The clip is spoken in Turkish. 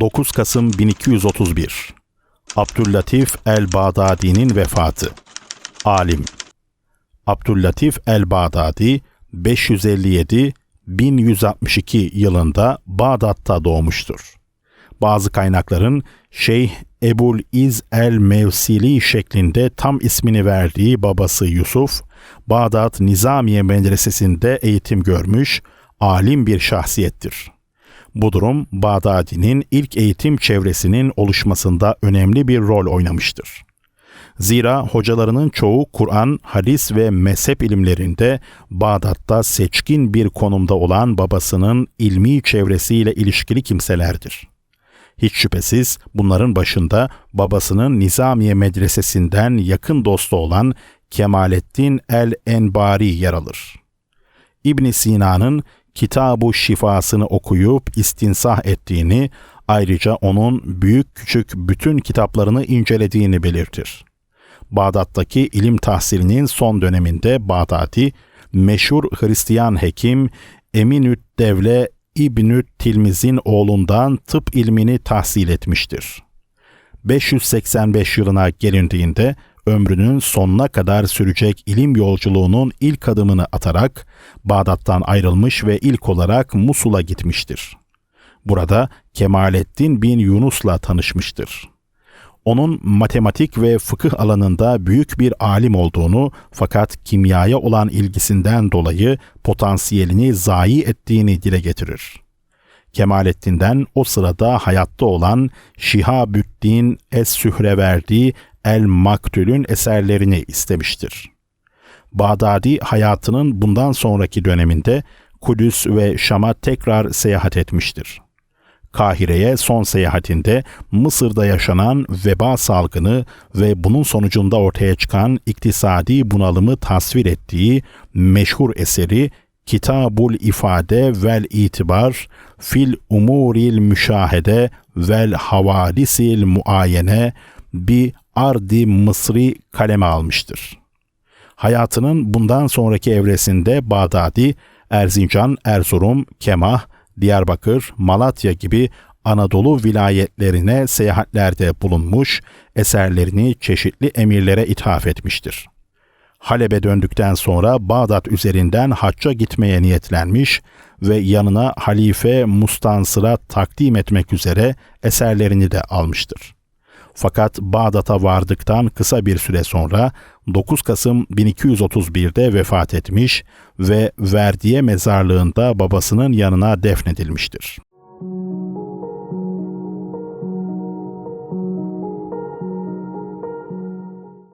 9 Kasım 1231 Abdüllatif el-Bağdadi'nin vefatı Alim Abdüllatif el-Bağdadi 557-1162 yılında Bağdat'ta doğmuştur. Bazı kaynakların Şeyh Ebul İz el-Mevsili şeklinde tam ismini verdiği babası Yusuf, Bağdat Nizamiye Medresesi'nde eğitim görmüş, alim bir şahsiyettir. Bu durum Bağdadi'nin ilk eğitim çevresinin oluşmasında önemli bir rol oynamıştır. Zira hocalarının çoğu Kur'an, hadis ve mezhep ilimlerinde Bağdat'ta seçkin bir konumda olan babasının ilmi çevresiyle ilişkili kimselerdir. Hiç şüphesiz bunların başında babasının Nizamiye Medresesi'nden yakın dostu olan Kemalettin el-Enbari yer alır. İbn Sina'nın Kitab-ı Şifasını okuyup istinsah ettiğini, ayrıca onun büyük küçük bütün kitaplarını incelediğini belirtir. Bağdat'taki ilim tahsilinin son döneminde Bağdadi, meşhur Hristiyan hekim Eminü't Devle İbnü't Tilmiz'in oğlundan tıp ilmini tahsil etmiştir. 585 yılına gelindiğinde ömrünün sonuna kadar sürecek ilim yolculuğunun ilk adımını atarak Bağdat'tan ayrılmış ve ilk olarak Musul'a gitmiştir. Burada Kemalettin bin Yunus'la tanışmıştır. Onun matematik ve fıkıh alanında büyük bir alim olduğunu fakat kimyaya olan ilgisinden dolayı potansiyelini zayi ettiğini dile getirir. Kemalettin'den o sırada hayatta olan Şihabüddin Es-Sühreverdi El-Maktül'ün eserlerini istemiştir. Bağdadi hayatının bundan sonraki döneminde Kudüs ve Şam'a tekrar seyahat etmiştir. Kahire'ye son seyahatinde Mısır'da yaşanan veba salgını ve bunun sonucunda ortaya çıkan iktisadi bunalımı tasvir ettiği meşhur eseri Kitabul İfade vel İtibar fil umuril müşahede vel havadisil muayene bi ardi Mısri kaleme almıştır. Hayatının bundan sonraki evresinde Bağdadi, Erzincan, Erzurum, Kemah, Diyarbakır, Malatya gibi Anadolu vilayetlerine seyahatlerde bulunmuş, eserlerini çeşitli emirlere ithaf etmiştir. Halep'e döndükten sonra Bağdat üzerinden hacca gitmeye niyetlenmiş ve yanına Halife Mustansır'a takdim etmek üzere eserlerini de almıştır. Fakat Bağdat'a vardıktan kısa bir süre sonra 9 Kasım 1231'de vefat etmiş ve Verdiye mezarlığında babasının yanına defnedilmiştir.